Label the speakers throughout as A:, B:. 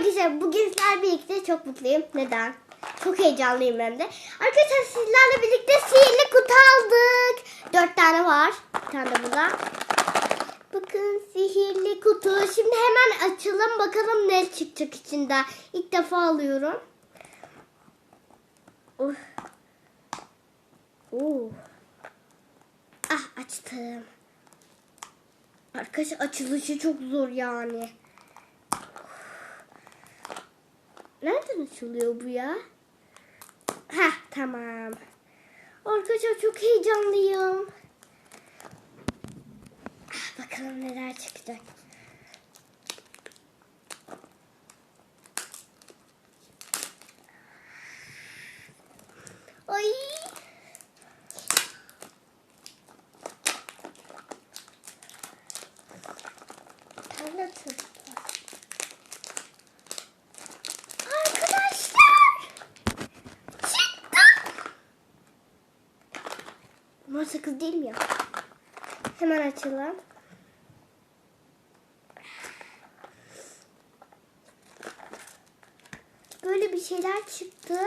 A: arkadaşlar bugün sizlerle birlikte çok mutluyum. Neden? Çok heyecanlıyım ben de. Arkadaşlar sizlerle birlikte sihirli kutu aldık. Dört tane var. Bir tane de burada. Bakın sihirli kutu. Şimdi hemen açalım bakalım ne çıkacak içinden. İlk defa alıyorum. Uf. Oo. Ah açtım. Arkadaşlar açılışı çok zor yani. Nereden açılıyor bu ya? Heh tamam. Arkadaşlar çok heyecanlıyım. Ah, bakalım neler çıkacak. Ay. Tarla tuttu. Arkadaşlar. Çıktı. Bunlar sakız değil mi ya? Hemen açalım. Böyle bir şeyler çıktı.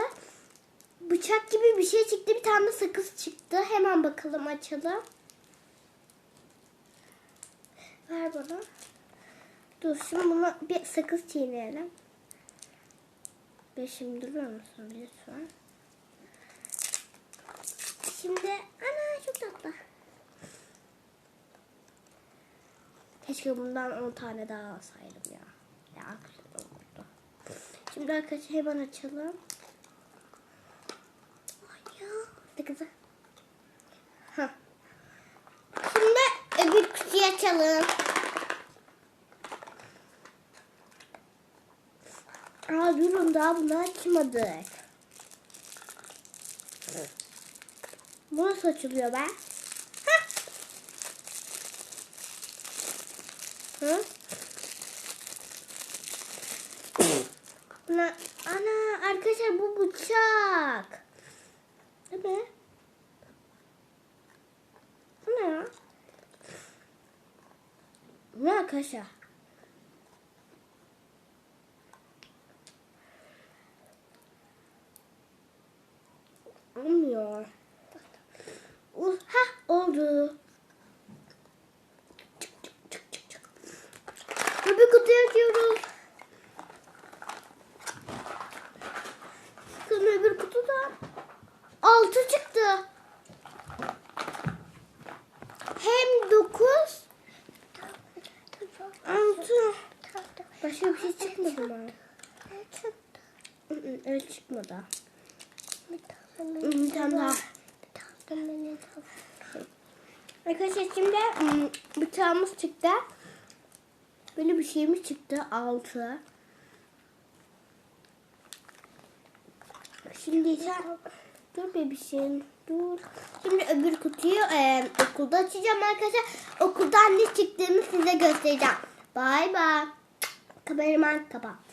A: Bıçak gibi bir şey çıktı. Bir tane sakız çıktı. Hemen bakalım açalım. Ver bana. Dur şimdi buna bir sakız çiğneyelim. Ve şimdi durur musun lütfen? Şimdi ana çok tatlı. Keşke bundan 10 tane daha alsaydım ya. Ya güzel olurdu. Şimdi arkadaşlar hemen açalım. Ay ya. Ne güzel. Hah. Şimdi öbür kutuyu açalım. Aa durun daha bunu açmadık. Bu nasıl açılıyor be? Hah. Hı? Buna, ana arkadaşlar bu bıçak. Değil mi? Bu ne ya? Bu ne arkadaşlar? Olmuyor. Oldu. Çık, çık, çık, çık, çık. Öbür kutuyu açıyoruz. Bakın öbür kutuda altı çıktı. Hem dokuz altı. Başka bir şey çıkmadı mı? Evet çıkmadı. Bir tane daha. Arkadaşlar şimdi ım, bıçağımız çıktı. Böyle bir şeyimiz çıktı. Altı. Şimdi ise dur bebişim dur. Şimdi öbür kutuyu e, okulda açacağım arkadaşlar. Okuldan ne çıktığını size göstereceğim. Bay bay. Kameraman kapa.